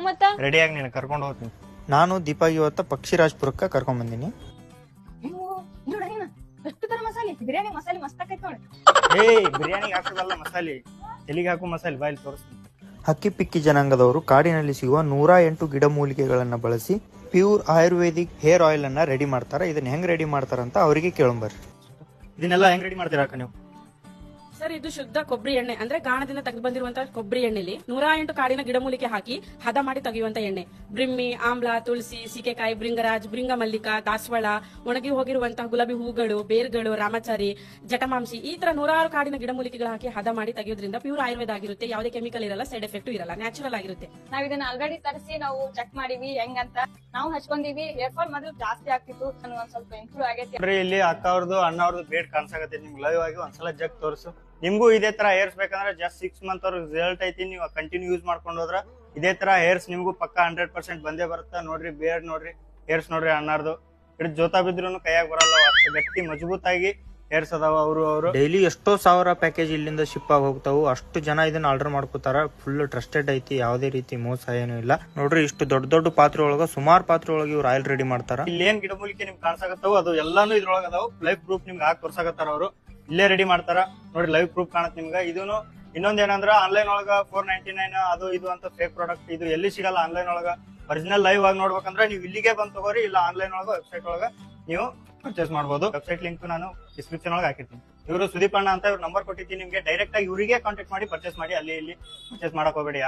ಹ್ಞೂ ಮತ್ತ? ರೆಡಿಯಾಗಿ ನೀನು ಕರ್ಕೊಂಡು ಹೋಗ್ತೀನಿ. ನಾನು ದೀಪಾಗಿ ಇವತ್ತ ಪಕ್ಷಿರಾಜ್ಪುರಕ್ಕೆ ಕರ್ಕೊಂಡ್ ಬಂದಿನಿ. ನೋಡ ಎಷ್ಟು ತರ ಮಸಾಲೆ ಬಿರಿಯಾನಿ ಮಸಾಲೆ ಮಸ್ತ್ ಆಕೈತ್ ನೋಡಿ. ಏಯ್ ಬಿರಿಯಾನಿಗೆ ಹಾಕೋದಲ್ಲ ಮಸಾಲೆ. ಎಲ್ಲಿಗೆ ಹಾಕೋ ಮಸಾಲೆ? ಬಾಯಲ್ಲಿ ತೋರಿಸ್ತೀನಿ. ಹಕ್ಕಿ ಪಿಕ್ಕಿ ಜನಾಂಗದವರು ಕಾಡಿನಲ್ಲಿ ಸಿಗುವ ನೂರ ಎಂಟು ಗಿಡಮೂಲಿಕೆಗಳನ್ನ ಬಳಸಿ ಪ್ಯೂರ್ ಆಯುರ್ವೇದಿಕ್ ಹೇರ್ ಆಯಿಲ್ ಅನ್ನ ರೆಡಿ ಮಾಡ್ತಾರೆ. ಇದನ್ನ ಹೆಂಗ್ ರೆಡಿ ಮಾಡ್ತಾರಂತ ಅವರಿಗೆ ಕೇಳಂಬರ್ರಿ. ಇದನ್ನೆಲ್ಲ ಹೆಂಗ್ ರೆಡಿ ಮಾಡ್ತೀರಾ ಅಕ್ಕ ನೀವು? ಸರ್ ಇದು ಶುದ್ಧ ಕೊಬ್ಬರಿ ಎಣ್ಣೆ. ಅಂದ್ರೆ ಗಾಣದಿಂದ ತೆಗೆದು ಬಂದಿರುವಂತಹ ಕೊಬ್ಬರಿ ಎಣ್ಣೆಲಿ ನೂರ ಎಂಟು ಕಾಡಿನ ಗಿಡಮೂಲಿಕೆ ಹಾಕಿ ಹದ ಮಾಡಿ ತೆಗೆಯುವಂತ ಎಣ್ಣೆ. ಬ್ರಿಮ್ಮಿ ಆಮ್ಲ ತುಳಸಿ ಸೀಕೆಕಾಯಿ ಬ್ರಿಂಗರಾಜ್ ಬ್ರಿಂಗ ಮಲ್ಲಿಕ ದಾಸವಾಳ ಒಣಗಿ ಹೋಗಿರುವಂತಹ ಗುಲಾಬಿ ಹೂಗಳು ಬೇರ್ಗಳು ರಾಮಚಾರಿ ಜಟಮಾಂಸಿ ಈ ತರ ನೂರಾರು ಕಾಡಿನ ಗಿಡಮೂಲಿಕೆಗಳು ಹಾಕಿ ಹದ ಮಾಡಿ ತೆಗೆಯೋದ್ರಿಂದ ಪ್ಯೂರ್ ಆಯುರ್ವೇದ ಆಗಿರುತ್ತೆ. ಯಾವುದೇ ಕೆಮಿಕಲ್ ಇರಲ್ಲ ಸೈಡ್ ಎಫೆಕ್ಟ್ ಇರಲ್ಲ ನ್ಯಾಚುರಲ್ ಆಗಿರುತ್ತೆ. ನಾವ್ ಇದನ್ನ ಆಲ್ರೆಡಿ ತರಿಸಿ ನಾವು ಚೆಕ್ ಮಾಡಿವಿ ಹೆಂಗಂತ. ನಾವು ಹಚ್ಕೊಂಡಿವಿ ಹೇರ್ ಫಾಲ್ ಮೊದಲು ಜಾಸ್ತಿ ಆಗ್ತಿತ್ತು ಒಂದ್ ಸ್ವಲ್ಪ ಇಂಪ್ರೂವ್ ಆಗೈತಿ. ಇಲ್ಲಿ ಅಕ್ಕ ಅವ್ರದ್ದು ಅಣ್ಣ ಅವ್ರದ್ದು ಬೇಡ್ ಕಾಣಿಸಾಗತ್ತೆ ನಿಮ್ಗೆ ಲೈವ್ ಆಗಿ ಒಂದ್ಸಲ ಜಗ್ ತೋರಿಸು. ನಿಮ್ಗೂ ಇದೇ ತರ ಹೇರ್ಸ್ ಬೇಕಂದ್ರೆ ಜಸ್ಟ್ ಸಿಕ್ಸ್ ಮಂತ್ ಅವ್ರ ರಿಸಲ್ಟ್ ಐತಿ ನೀವು ಕಂಟಿನ್ಯೂ ಯೂಸ್ ಮಾಡ್ಕೊಂಡು ಹೋದ್ರ ಇದೇ ತರ ಹೇರ್ಸ್ ನಿಮ್ಗೂ ಪಕ್ಕ ಹಂಡ್ರೆಡ್ ಪರ್ಸೆಂಟ್ ಬಂದೇ ಬರುತ್ತಾ. ನೋಡ್ರಿ ಬೇರ್ ನೋಡ್ರಿ ಹೇರ್ಸ್ ನೋಡ್ರಿ ಅಣ್ಣಾರ್ದು. ಇಟ್ ಜೋತಾ ಬಿದ್ರು ಕೈಯಾಗ ಬರಲ್ಲ ಅಷ್ಟು ಗಟ್ಟಿ ಮಜಬೂತಾಗಿ ಹೇರ್ಸ್ ಅದಾವ ಅವರು ಅವರು. ಡೈಲಿ ಎಷ್ಟೋ ಸಾವಿರ ಪ್ಯಾಕೇಜ್ ಇಲ್ಲಿಂದ ಶಿಪ್ ಆಗಿ ಹೋಗ್ತಾವು. ಅಷ್ಟು ಜನ ಇದನ್ನ ಆರ್ಡರ್ ಮಾಡ್ಕೋತಾರ. ಫುಲ್ ಟ್ರಸ್ಟೆಡ್ ಐತಿ ಯಾವುದೇ ರೀತಿ ಮೋಸ ಏನು ಇಲ್ಲ. ನೋಡ್ರಿ ಇಷ್ಟು ದೊಡ್ಡ ದೊಡ್ಡ ಪಾತ್ರೆ ಒಳಗ ಸುಮಾರು ಪಾತ್ರೆ ಒಳಗೆ ಇವ್ರು ಆಯಿಲ್ ರೆಡಿ ಮಾಡ್ತಾರ. ಇಲ್ಲಿ ಏನ್ ಗಿಡಮೂಲಿಕೆ ನಿಮ್ಗೆ ಕಾಣಿಸಾಕತ್ತಾವ ಅದು ಎಲ್ಲಾನು ಇದ್ರೊಳಗ ಅದಾವ. ಲೈಫ್ ಪ್ರೂಫ್ ನಿಮ್ಗೆ ಹಾಕಿ ತೋರ್ಸಾಕತ್ತಾರ ಅವರು. ಇಲ್ಲೇ ರೆಡಿ ಮಾಡ್ತಾರ. ನೋಡಿ ಲೈವ್ ಪ್ರೂಫ್ ಕಾಣತ್ ನಿಮ್ಗೆ. ಇದೂನು ಇನ್ನೊಂದ್ ಏನಂದ್ರ ಆನ್ಲೈನ್ ಒಳಗ ಫೋರ್ ನೈನ್ಟಿ ನೈನ್ ಅದು ಇದು ಅಂತ ಫೇಕ್ ಪ್ರಾಡಕ್ಟ್ ಇದು ಎಲ್ಲಿ ಸಿಗಲ್ಲ ಆನ್ಲೈನ್ ಒಳಗ. ಒರಿಜಿನಲ್ ಲೈವ್ ಆಗಿ ನೋಡ್ಬೇಕಂದ್ರೆ ನೀವು ಇಲ್ಲಿಗೆ ಬಂದ್ ತಗೋರಿ, ಇಲ್ಲ ಆನ್ಲೈನ್ ಒಳಗ ವೆಬ್ಸೈಟ್ ಒಳಗ ನೀವು ಪರ್ಚೇಸ್ ಮಾಡಬಹುದು ವೆಬ್ಸೈಟ್ ಲಿಂಕ್ ನಾನು ಡಿಸ್ಕ್ರಿಪ್ಷನ್ ಒಳಗೆ ಹಾಕಿರ್ತೀನಿ. ಇವರು ಸುದೀಪ್ ಅಂತ ಇವ್ರ ನಂಬರ್ ಕೊಟ್ಟಿದ್ದೀನಿ ನಿಮಗೆ. ಡೈರೆಕ್ಟ್ ಆಗಿ ಇವರಿಗೆ ಕಾಂಟ್ಯಾಕ್ಟ್ ಮಾಡಿ ಪರ್ಚೇಸ್ ಮಾಡಿ, ಅಲ್ಲಿ ಇಲ್ಲಿ ಪರ್ಚೇಸ್ ಮಾಡಕ್ ಹೋಗ್ಬೇಡಿ